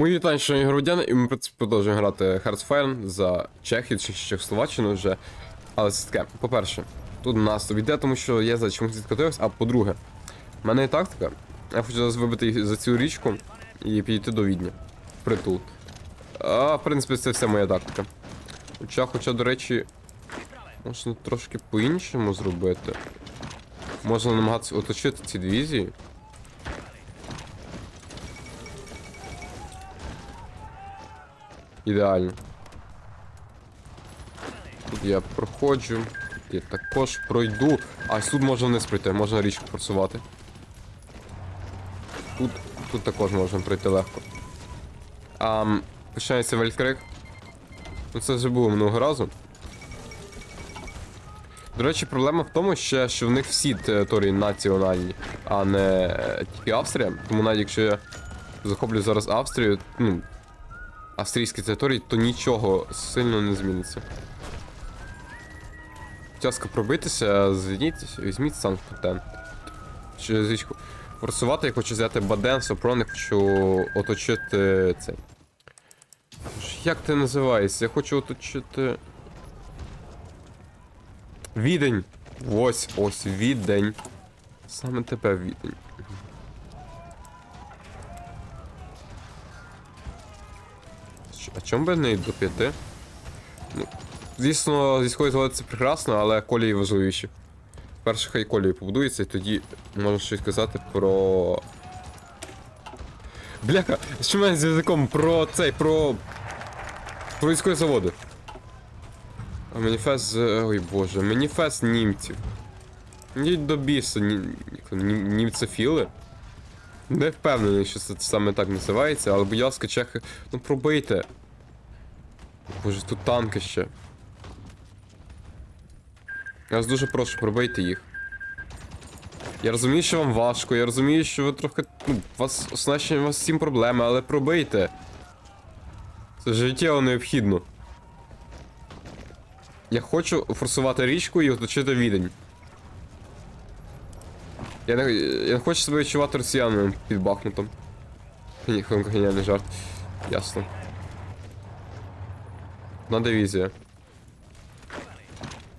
Мої вітання, шановні громадяни, і ми в принципі, продовжуємо грати Hearts за Чехію чи Чехословаччину вже. Але це таке, по-перше, тут наступ іде, тому що я за чомусь відкотився, а по-друге, в мене є тактика. Я хочу зараз вибити за цю річку і підійти до Відня. Притул. А, в принципі, це вся моя тактика. Хоча, хоча, до речі, можна трошки по-іншому зробити. Можна намагатися оточити ці дивізії. Ідеально. Тут я проходжу. Я також пройду. А тут можна вниз пройти, можна річку просувати. Тут, тут також можна пройти легко. А, починається Вельфкрик. Ну це вже було минулого разу. До речі, проблема в тому, ще, що в них всі території національні, а не тільки Австрія. Тому навіть якщо я захоплю зараз Австрію, ну, австрійські території, то нічого сильно не зміниться. Тяжко пробитися, звільніть, візьміть річку. Форсувати я хочу взяти Баден, Сопрон, я хочу оточити цей. Як це називається? Я хочу оточити. Відень! Ось, ось, відень. Саме тебе відень. А чому би не до п'яти? Ну, звісно, з військової згоди це прекрасно, але колії важливіші. Перше хай колії побудується, і тоді можна щось казати про. Бляха, що мене з язиком про цей, про. Про військові заводи. Маніфест. Ой боже, маніфест німців. Йдіть до біса, ні... німцефіли. Не впевнений, що це саме так називається, але будь ласка, чехи, ну пробийте. Боже, тут танки ще. Я вас дуже прошу, пробийте їх. Я розумію, що вам важко, я розумію, що ви трохи. Ну, вас оснащення у вас всім проблеми, але пробийте. Це життєво необхідно. Я хочу форсувати річку і оточити відень. Я не, я не хочу себе відчувати росіянами під Бахмутом. Ні, геніальний жарт. Ясно. Одна дивізія.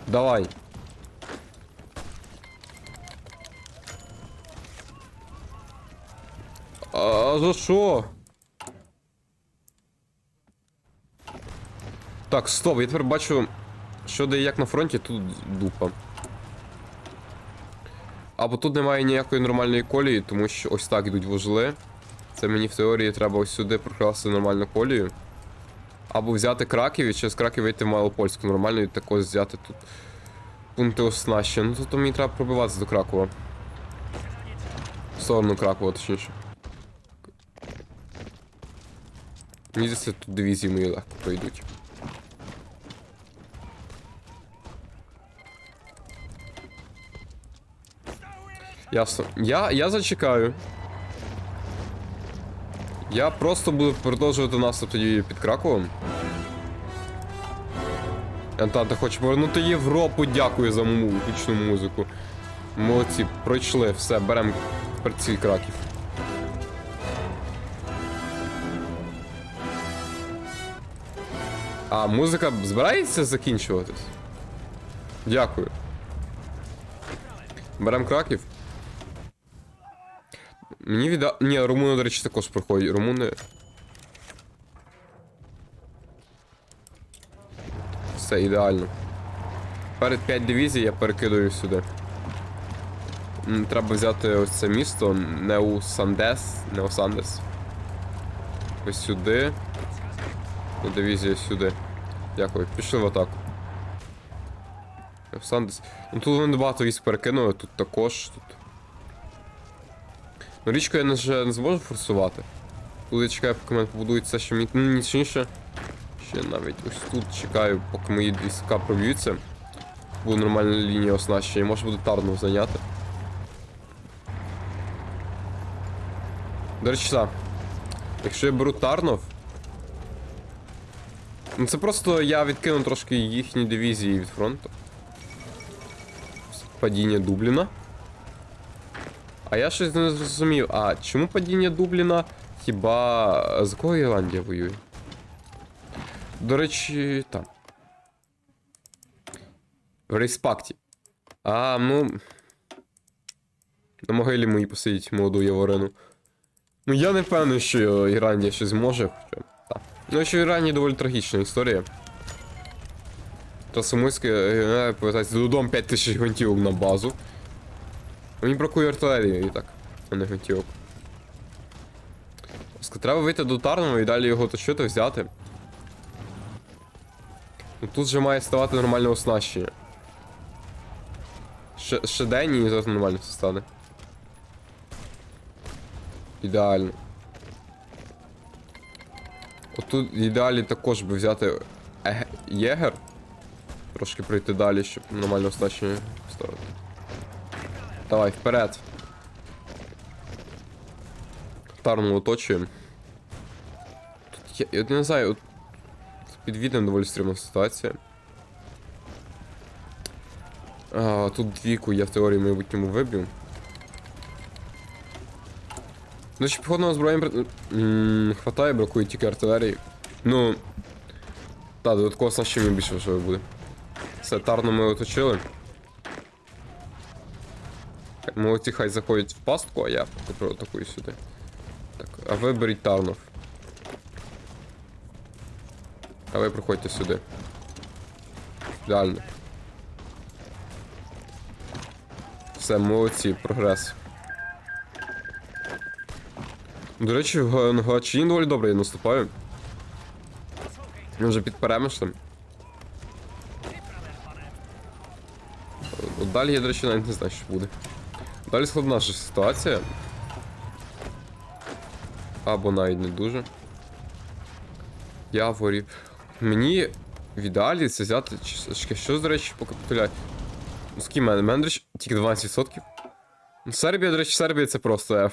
Давай. А за що? Так, стоп, я тепер бачу, що де як на фронті, тут дупа. Або тут немає ніякої нормальної колії, тому що ось так йдуть вузли. Це мені в теорії треба ось сюди прокласти нормальну колію. Або взяти Краків і через Краків вийти в Малопольську нормально і також взяти тут пункти оснащення. Ну тут мені треба пробиватися до Кракова. В сторону Кракова, точніше. Мені здається, тут дивізії мої легко пройдуть. Ясно. Я, я зачекаю. Я просто буду продовжувати наступ тоді під Краковом. Антанта хоче повернути Європу, дякую за гучну музику. Молодці, пройшли, все, беремо ціль краків. А музика збирається закінчуватись? Дякую. Беремо краків. Мені відда... Ні, румуни, до речі, також проходять. Румуни. Все ідеально. Перед 5 дивізій я перекидаю сюди. Треба взяти ось це місто Неусандес. Неосандес. Ось сюди. Дивізія сюди. Дякую. Пішли в атаку. Неосандес. Ну тут вони багато військ перекинули, тут також. Тут. Ну, річку я вже не зможу форсувати. Тут я чекаю, поки мене побудують все, що мені. Ну, нічніше. Ще навіть ось тут чекаю, поки мої війська проб'ються. Буде нормальна лінія оснащення, може буде Тарнов зайняти. До речі, так. Якщо я беру Тарнов. Ну це просто я відкину трошки їхні дивізії від фронту. Падіння Дубліна. А я щось не зрозумів. А чому падіння Дубліна Хіба. З кого Ірландія воює? До речі, там. В Рейспакті. А, ну. На могилі моїй посидіть молоду Яворину. Ну я не впевнений, що Ірландія щось зможе. Хоча. Так. Ну, що в доволі трагічна історія. То Самуйське е, повертається додому 5 тисяч гвинтівок на базу. Мені бракує артилерії і так, а не гвинтівок. Треба вийти до Тарного і далі його точити, взяти. Ну, тут же має ставати нормальне оснащення. Ще, ще день і зараз нормально все стане. Ідеально. Отут ідеалі також би взяти еге- єгер. Трошки пройти далі, щоб нормально оснащення ставити. Давай, вперед. Тарну оточуємо. Тут я, я не знаю, от з підвідом доволі стрімна ситуація. А, тут двійку я в теорії в майбутньому виб'ю. Ну, ще піхотного м, хватає, бракує тільки артилерії. Ну. Та, додатково оснащення більше важливо буде. Все, тарну ми оточили. Молодці хай заходять в пастку, а я атакую сюди. Так, а ви беріть Тарнов. А ви проходьте сюди. Ідеально. Все, молодці, прогрес. До речі, в доволі добре я наступаю. Ми вже під перемишлем. Далі я, до речі, навіть не знаю, що буде. Далі складна ж ситуація. Або навіть не дуже. Яворі. Мені в ідеалі це взяти. Що, до речі, по капітуляції? Ну, скільки в мене? Мене, тільки 12%. Ну, Сербія, до речі, Сербія це просто F.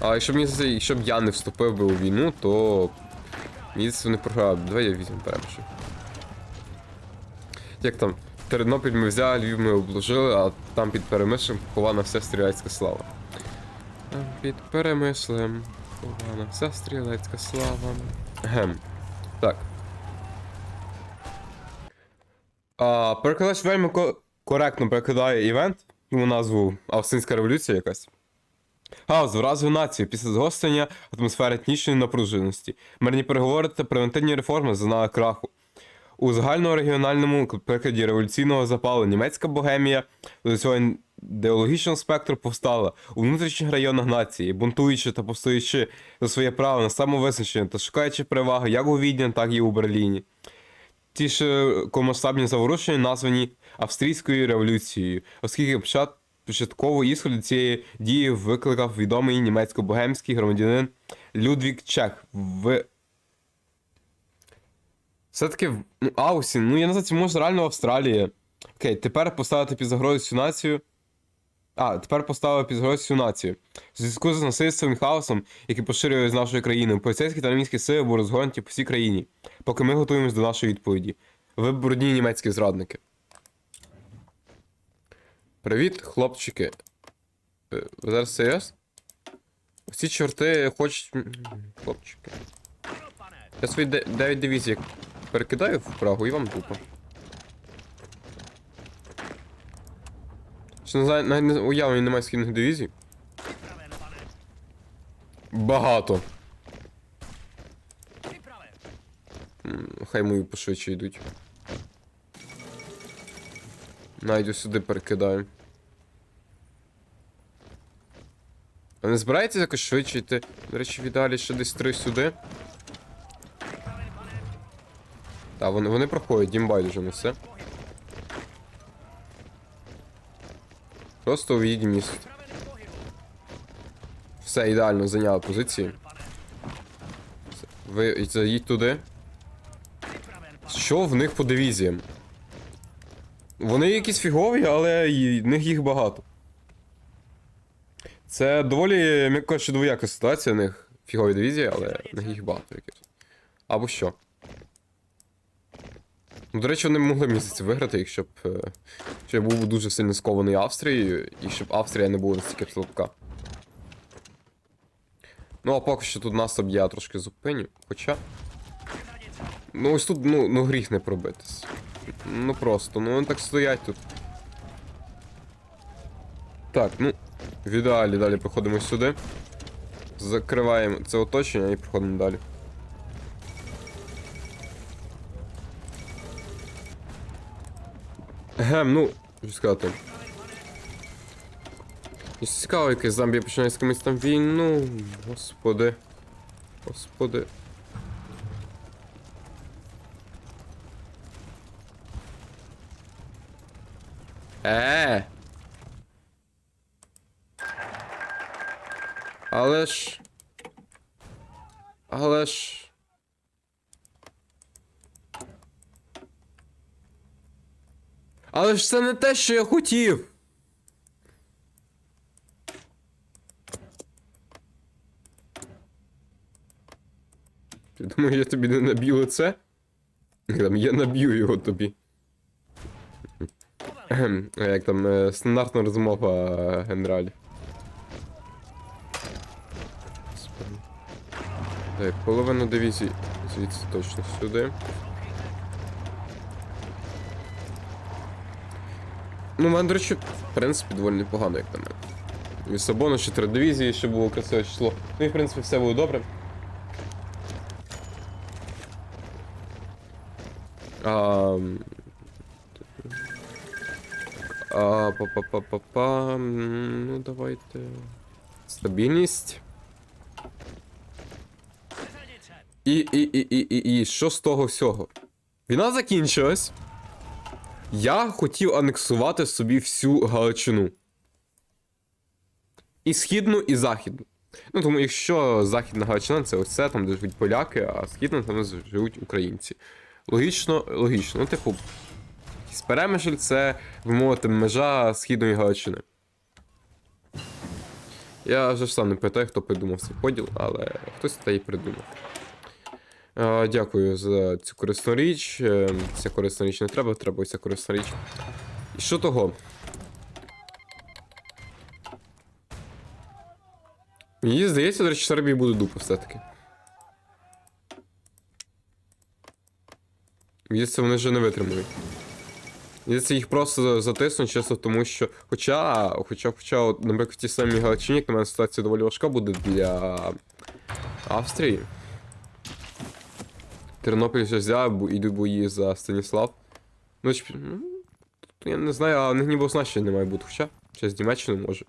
А якщо б, мені, якщо б я не вступив би у війну, то. Мені вони програли. б. Давай я візьму перше. Як там? Тернопіль ми взяли, Львів ми обложили, а там під перемишлем похована вся стрілецька слава. Там під перемишлем похована вся стрілецька слава. Гем. Так. Перекладач вельми ко- коректно перекладає івент, йому назву Австрійська революція якась. Гаус вразив націю після загострення атмосфери етнічної напруженості. Мирні переговори та превентивні реформи зазнали краху. У загальнорегіональному прикладі революційного запалу німецька богемія до цього ідеологічного спектру повстала у внутрішніх районах нації, бунтуючи та постоючи за своє право на самовизначення та шукаючи переваги як у Відні, так і у Берліні. Ті широкомасштабні заворушення названі Австрійською революцією, оскільки почат- початково ісход цієї дії викликав відомий німецько-богемський громадянин Людвік Чех в все-таки ну, Аусін, ну я не знаю, це може реально Австралія. Окей, тепер поставити під загрозу цю націю. А, тепер поставили під загрозу цю націю. В зв'язку з насильством і хаосом, який поширює з нашої країни, поліцейські та армійські сили були розгорнуті по всій країні, поки ми готуємось до нашої відповіді. Ви брудні німецькі зрадники. Привіт, хлопчики. Е, Ви зараз серйоз? Ці чорти хочуть. Хлопчики. Я свої 9 дивізій перекидаю в Прагу і вам тупо. Що не знаю, навіть не уявлення немає скільних дивізій. Багато. Хай мої пошвидше йдуть. Найду сюди перекидаю. А не збирається якось швидше йти? До речі, віддалі ще десь три сюди. Та, вони, вони проходять, їм байдуже на все. Просто увійдіть місто. Все, ідеально, зайняли позиції. Ви заїдь туди. Що в них по дивізіям? Вони якісь фігові, але в них їх багато. Це доволі, м'яко кажучи, двояка ситуація, в них фігові дивізії, але в них їх багато якихось. Або що? Ну, до речі, вони могли місяць виграти, якщо б. е, Якщо я був дуже сильно скований Австрією, і щоб Австрія не була настільки слабка. Ну, а поки що тут наступ я трошки зупиню. Хоча. Ну ось тут, ну, ну гріх не пробитись. Ну просто, ну вони так стоять тут. Так, ну. В ідеалі далі проходимо сюди. Закриваємо це оточення і проходимо далі. Гем, ну, що сказати. Якщо Цікаво, якесь зомбі починає з кимось там війну. Господи. Господи. Е. Але ж. Але ж. Але ж це не те, що я хотів. Ти думаєш, я тобі не наб'ю? Там, я наб'ю його тобі. Як там е, стандартна розмова. Господи. Так, половину дивізії звідси точно сюди. Ну, мене, до речі, в принципі, доволі непогано, як на мене. Лісабону ще три дивізії, ще було красиве число. Ну і в принципі все було добре. А, а, па-па-па-па-па. Ну, давайте. Стабільність. І, і, і, і, і, і, що з того всього? Війна закінчилась. Я хотів анексувати собі всю Галичину. І східну, і західну. Ну, тому якщо західна Галичина це ось це, там, де живуть поляки, а східна там живуть українці. Логічно, логічно. Ну, типу, перемишль це, ви мовити, межа східної Галичини. Я вже ж сам не пам'ятаю, хто придумав цей поділ, але хтось це і придумав. Е, Дякую за цю корисну річ. Е, Ця корисна річ не треба, треба ця корисна річ. І що того? Мені здається, до речі, Сербії буде дупа все-таки. Здається, вони вже не витримують. Здається, їх просто затиснуть, чесно, тому що. Хоча, хоча, хоча, от, наприклад, в тій самій Галичині, на мене ситуація доволі важка буде для Австрії. Тернопіль вже взяв, йдуть бої за Станіслав. Ну, ч- ну, я не знаю, а них ніби оснащення не має бути, хоча. Ще з Німеччини може.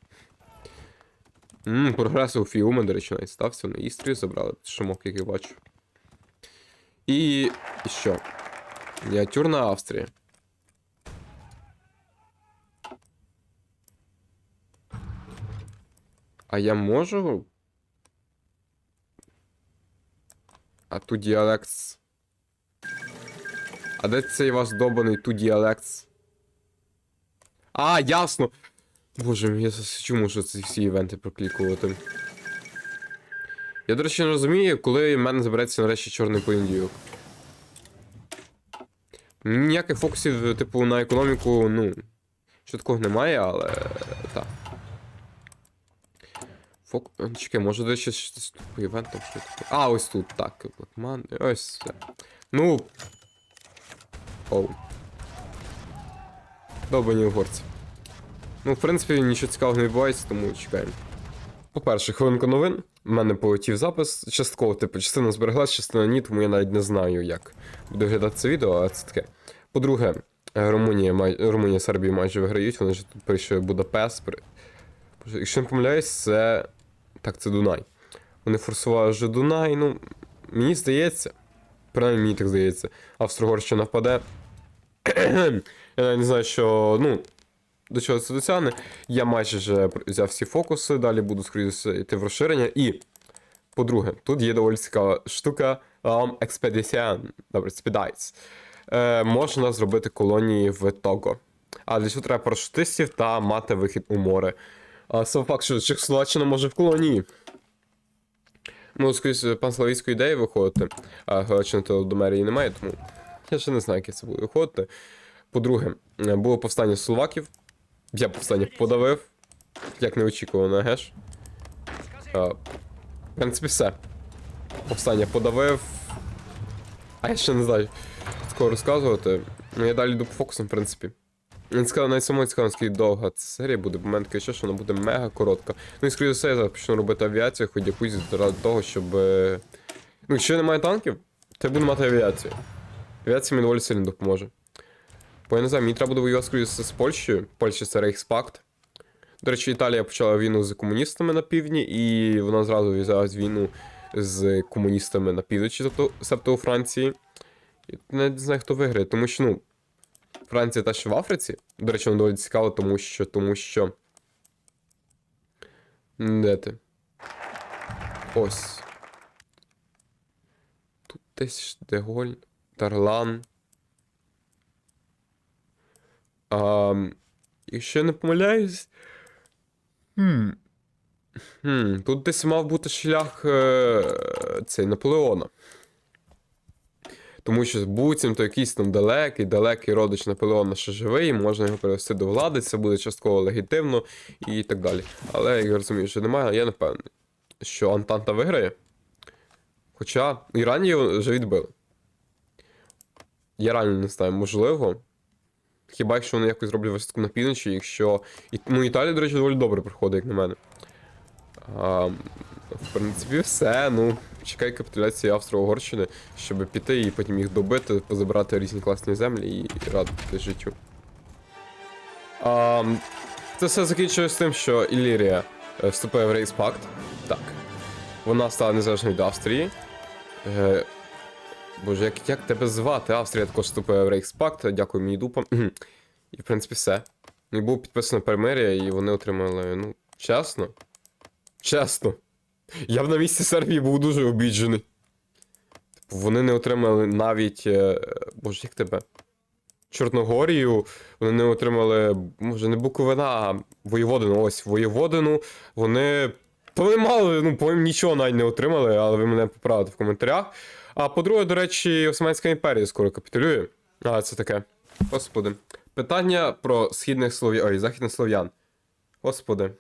Ммм, прогрес у Фіума, до речі, навіть стався. На Істрію забрали, шумок, як я бачу. І. і що? Мініатюрна Австрія. А я можу. А тут діалект. А де цей ваш добаний ту діалект? А, ясно! Боже я чому що ці всі івенти проклікувати. Я, до речі, не розумію, коли в мене збереться нарешті чорний понеділок. Ніяких фокусів, типу, на економіку, ну. Що такого немає, але. так. Фок... Чекай, може десь щось тут по івентам що таке. А, ось тут, так, Blackman, ось це. Ну. Оу. Довбані угорці. Ну, в принципі, нічого цікавого не відбувається, тому чекаємо. По-перше, хвилинка новин. У мене полетів запис. Частково, типу, частина збереглась, частина ні, тому я навіть не знаю, як буде виглядати це відео, але це таке. По-друге, е, Румунія, май... Румунія Сербія майже виграють, вони ж тут прийшли Будапест. При... Якщо не помиляюсь, це. Так, це Дунай. Вони форсували вже Дунай, ну. Мені здається. Принаймні мені так здається. Австро-Угорщина впаде. Я не знаю, що. Ну, до чого це досягне. Я майже вже взяв всі фокуси, далі буду скоріше йти в розширення. І, по-друге, тут є доволі цікава штука um, Expedition, добре, Expedites. Е, можна зробити колонії в Того. А для цього треба парашутистів та мати вихід у море. А сам факт, що Чехословаччина може в колонії. Ну, скоріше, пан Славійської ідеї виходити, а Галичина то до мерії немає, тому Я ще не знаю, яке це буде виходити. По-друге, е, було повстання словаків. Я повстання подавив. Як неочікувано, геш. А, в принципі, все. Повстання подавив. А я ще не знаю, такого розказувати. Ну, я далі йду по фокусам, в принципі. Не цікаво, навіть цікаво, наскільки довга ця серія буде, бо мене таке що, що вона буде мега коротка. Ну і скоріше все, я зараз почну робити авіацію, хоч якусь ради того, щоб. е, Ну, якщо немає танків, то я буду мати авіацію. Авіація мені доволі сильно допоможе. Бо я не знаю, мені треба буде воювати з Польщею. Польща це Рейхспакт. До речі, Італія почала війну з комуністами на півдні, і вона зразу в'язалась війну з комуністами на півночі, тобто себто у Франції. Навіть не знаю, хто виграє, тому що, ну, Франція та що в Африці. До речі, воно доволі цікаво, тому що. тому що. Де ти? Ось. Тут десь Деголь, Тарлан. А, якщо я не помиляюсь. Хм. Хм, тут десь мав бути шлях е, цей Наполеона. Тому що буцім то якийсь там далекий, далекий родич Наполеона ще живий, можна його привести до влади, це буде частково легітимно і так далі. Але я розумію, що немає, я не впевнений, що Антанта виграє. Хоча Ірані його вже відбили. Я реально не знаю, можливо. Хіба якщо вони якось зроблять висадку на півночі, якщо. Ну, Італія, до речі, доволі добре проходить, як на мене. А, в принципі, все. Ну, чекай капітуляції Австро-Угорщини, щоб піти і потім їх добити, позабирати різні класні землі і радити життю. А, це все закінчилось тим, що Іллірія е, вступає в Рейспакт. Так. Вона стала незалежною від Австрії. Боже, як, як тебе звати? Австрія також вступає в Рейхспакт, дякую мені дупам. І в принципі все. І було підписано перемир'я, і вони отримали, ну, чесно. Чесно. Я б на місці Сербії був дуже обіджений. Типу, вони не отримали навіть. е, Боже, як тебе? Чорногорію, вони не отримали, може, не Буковина, а Воєводину. Ось Воєводину. Вони. То вони мали, ну, по нічого навіть не отримали, але ви мене поправите в коментарях. А по-друге, до речі, Османська імперія скоро капітулює. А, це таке. Господи. Питання про східних слов'ян. Ой, західних слов'ян. Господи.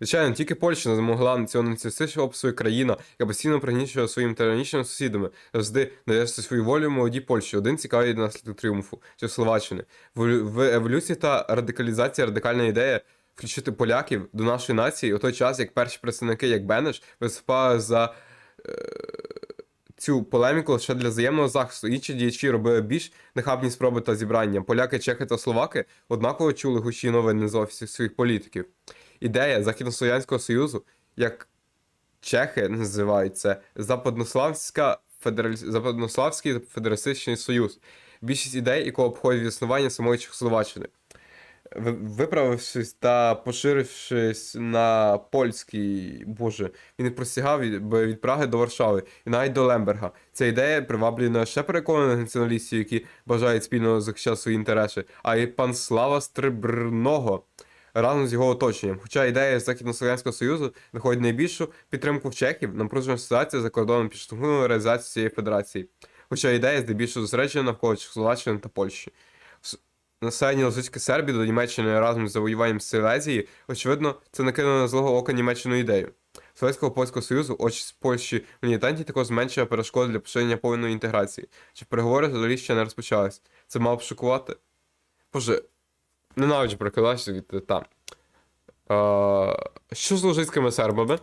Звичайно, тільки Польща не змогла націоналістичного опису країна, яка постійно пригнічувала своїми тиранічними сусідами, завжди навести свою волю молодій Польщі. Один цікавий наслідок тріумфу чи Словаччини. В, еволю- в еволюції та радикалізації радикальна ідея включити поляків до нашої нації у той час, як перші представники, як Бенеш, виступали за цю полеміку лише для взаємного захисту. Інші діячі робили більш нахабні спроби та зібрання. Поляки, чехи та словаки однаково чули гучні новини з офісів своїх політиків. Ідея Західнослов'янського союзу, як чехи називають це Западнославська федераль... Западнославський федератичний союз. Більшість ідей, якого обходять існування самої Чехословаччини. Ви- Виправившись та поширившись на польський, боже, він простягав від, від Праги до Варшави і навіть до Лемберга. Ця ідея приваблює не лише переконаних націоналістів, які бажають спільно захищати свої інтереси, а й панслава Стрибрного разом з його оточенням. Хоча ідея Західнослов'янського союзу знаходить найбільшу підтримку в чехів, напружена ситуація за кордоном підштовхнула реалізацію цієї федерації. Хоча ідея здебільшого зосереджена навколо Чехословаччини та Польщі. Населення Лозицької Сербії до Німеччини разом з завоюванням Силезії, очевидно, це накинуло на злого ока Німеччину ідею. Совєтського польського союзу очі з Польщі в Нітанті також зменшує перешкоди для поширення повної інтеграції. Чи переговори взагалі ще не розпочались? Це мало б шокувати? Боже, ненавиджу прокидатися від там. А, що з лужицькими сербами?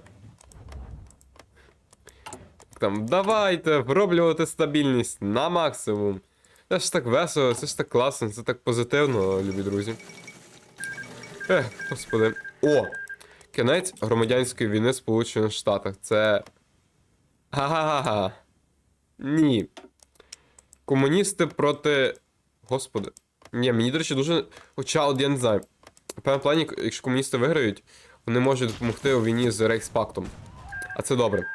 Там, давайте вроблювати стабільність на максимум. Це ж так весело, це ж так класно, це так позитивно, любі друзі. Ех, господи. О! Кінець громадянської війни в Сполучених Штатах. Це. Га-га-га. Ні. Комуністи проти. Господи. Ні, мені, до речі, дуже. Хоча, от я не знаю. В певному плані, якщо комуністи виграють, вони можуть допомогти у війні з Рейхспактом. А це добре.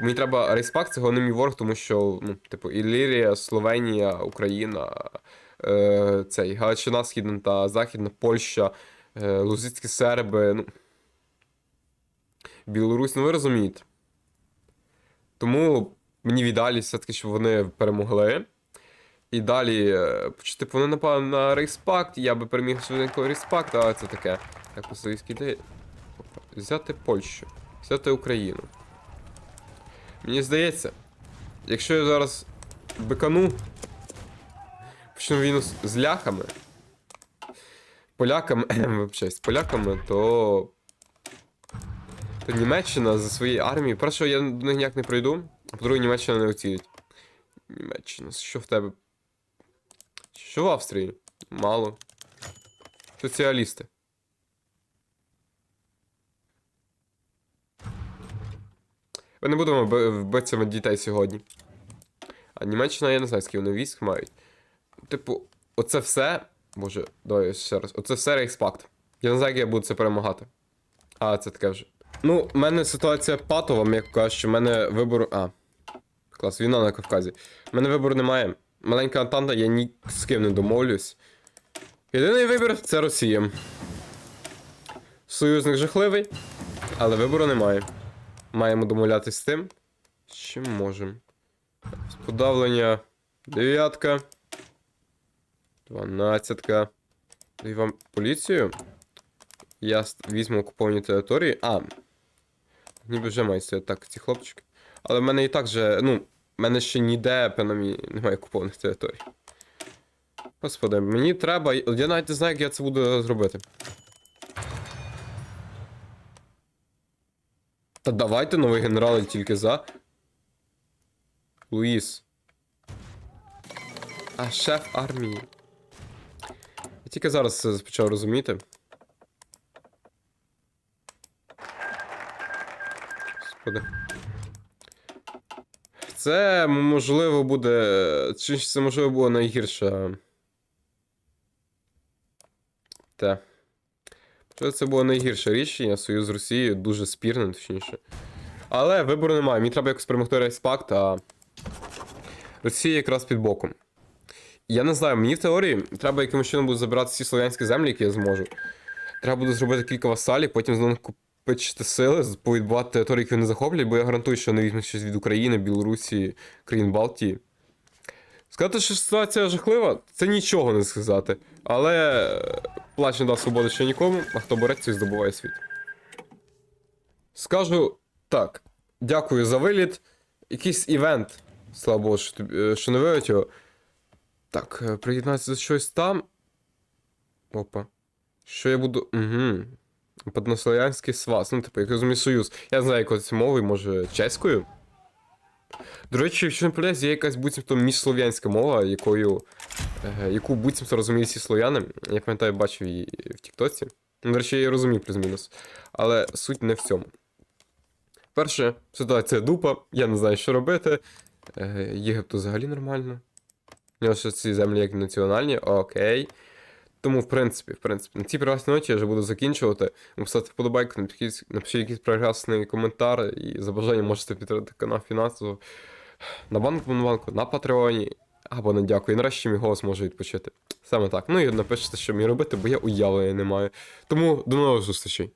Мені треба Рейспакт, це головний мій ворог, тому що, ну, типу, Іллірія, Словенія, Україна, е, цей, Галичина Східна та Західна, Польща, е, Лузицькі серби, ну. Білорусь, ну ви розумієте. Тому мені віддалі все-таки, щоб вони перемогли. І далі, е, типу, вони напали на рейспакт, я би переміг швиденько рейспакт, але це таке. Як у совєтській ідеї. Взяти Польщу, взяти Україну. Мені здається, якщо я зараз бикану, почну війну з, ляхами, поляками, вибачаюсь, з поляками, то. То Німеччина за своєю армією. Перше, я до них ніяк не пройду, а по-друге, Німеччина не оцінить. Німеччина, що в тебе? Що в Австрії? Мало. Соціалісти. Ми не будемо би- вбивцями дітей сьогодні. А Німеччина, я не знаю, скільки вони військ мають. Типу, оце все. Боже, давай ще раз. Оце все рейхспакт. Я не знаю, як я буду це перемагати. А, це таке вже. Ну, в мене ситуація патова, м'яко кажучи, в мене вибору. А. Клас, війна на Кавказі. У мене вибору немає. Маленька Антанта, я ні з ким не домовлюсь. Єдиний вибір це Росія. Союзник жахливий, але вибору немає. Маємо домовлятися з тим, чим можемо. Подавлення. Дев'ятка. Дванадцятка. Даю вам поліцію. Я візьму окуповані території. А. Ніби вже мають стояти так, ці хлопчики. Але в мене і так же, ну, в мене ще ніде, принаймні, немає окупованих територій. Господи, мені треба. Я навіть не знаю, як я це буду зробити. Та давайте новий генерал і тільки за. Луїс. А шеф армії. Я тільки зараз це почав розуміти. Господи. Це можливо буде. Чи це можливо було найгірше. Те. Можливо, це було найгірше рішення. Союз з Росією дуже спірне, точніше. Але вибору немає. Мені треба якось перемогти Рейспакт, а Росія якраз під боком. Я не знаю, мені в теорії треба якимось чином буде забирати всі слов'янські землі, які я зможу. Треба буде зробити кілька васалів, потім знову купити сили, повідбувати території, які вони захоплять, бо я гарантую, що вони візьмуть щось від України, Білорусі, країн Балтії. Сказати, що ситуація жахлива, це нічого не сказати. Але е, плач не дав свободи ще нікому, а хто бореться і здобуває світ. Скажу так. Дякую за виліт. Якийсь івент. Слава Богу, що, е, що не вилетів. його. Так, е, приєднатися до щось там. Опа. Що я буду. Угу. Поднослов'янський свас. Ну, типу, як розумію, союз. Я знаю, якою це мовою, може, чеською. До речі, якщо не помиляюсь, є якась буцімто міжслов'янська мова, якою, е, яку буцімто розуміють всі слов'яни. Я пам'ятаю, бачив її в Тіктоці. Ну, До речі, я її розумію плюс-мінус. Але суть не в цьому. Перше, ситуація дупа, я не знаю, що робити. Е, Єгипту взагалі нормально. У нього ще ці землі як національні, окей. Тому, в принципі, в принципі, на цій прекрасній ночі я вже буду закінчувати. Написати вподобайку, напишіть, напишіть якийсь прекрасний коментар і за бажання можете підтримати канал фінансово на банку, на банку, на Патреоні. Або на дякую. І нарешті мій голос може відпочити. Саме так. Ну і напишіть, що мені робити, бо я уявлення не маю. Тому до нових зустрічей.